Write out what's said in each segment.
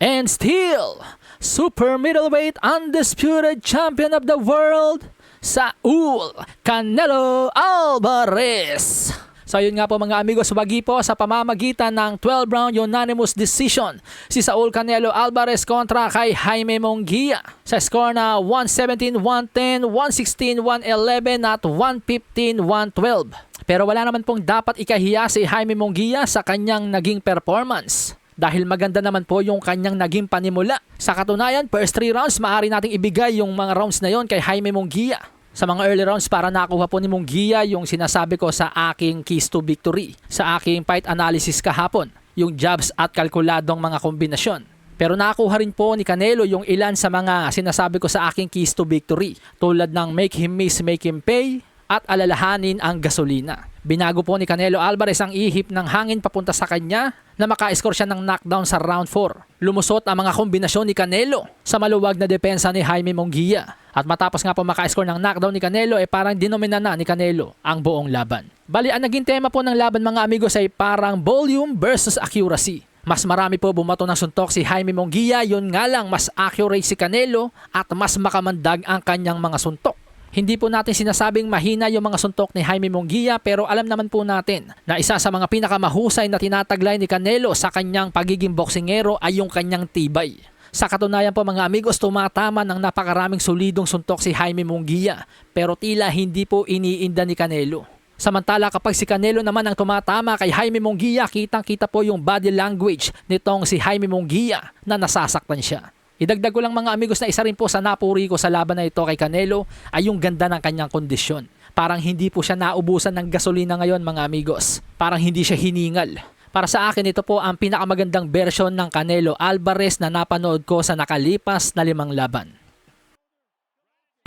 And still, super middleweight undisputed champion of the world, Saul Canelo Alvarez. So yun nga po mga amigos, wagi po sa pamamagitan ng 12-round unanimous decision si Saul Canelo Alvarez kontra kay Jaime Mongia sa score na 117-110, 116-111 at 115-112. Pero wala naman pong dapat ikahiya si Jaime Mongia sa kanyang naging performance dahil maganda naman po yung kanyang naging panimula. Sa katunayan, first 3 rounds, maaari nating ibigay yung mga rounds na yon kay Jaime Mongia. Sa mga early rounds para nakuha po ni Mongia yung sinasabi ko sa aking keys to victory, sa aking fight analysis kahapon, yung jabs at kalkuladong mga kombinasyon. Pero nakuha rin po ni Canelo yung ilan sa mga sinasabi ko sa aking keys to victory tulad ng make him miss, make him pay at alalahanin ang gasolina. Binago po ni Canelo Alvarez ang ihip ng hangin papunta sa kanya na maka-score siya ng knockdown sa round 4. Lumusot ang mga kombinasyon ni Canelo sa maluwag na depensa ni Jaime Mongia. At matapos nga po maka-score ng knockdown ni Canelo, eh parang dinomina na ni Canelo ang buong laban. Bali, ang naging tema po ng laban mga amigos ay parang volume versus accuracy. Mas marami po bumato ng suntok si Jaime Mongia, yun nga lang mas accurate si Canelo at mas makamandag ang kanyang mga suntok. Hindi po natin sinasabing mahina yung mga suntok ni Jaime Mongia pero alam naman po natin na isa sa mga pinakamahusay na tinataglay ni Canelo sa kanyang pagiging boksingero ay yung kanyang tibay. Sa katunayan po mga amigos, tumatama ng napakaraming solidong suntok si Jaime Mongia pero tila hindi po iniinda ni Canelo. Samantala kapag si Canelo naman ang tumatama kay Jaime Mongia, kitang kita po yung body language nitong si Jaime Mongia na nasasaktan siya. Idagdag ko lang mga amigos na isa rin po sa napuri ko sa laban na ito kay Canelo ay yung ganda ng kanyang kondisyon. Parang hindi po siya naubusan ng gasolina ngayon mga amigos. Parang hindi siya hiningal. Para sa akin ito po ang pinakamagandang version ng Canelo Alvarez na napanood ko sa nakalipas na limang laban.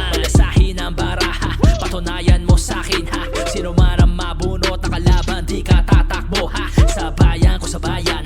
Malasahin ang baraha, patunayan mo sa akin ha Sino man ang mabunot na kalaban, di ka tatakbo ha Sa bayan ko sa bayan,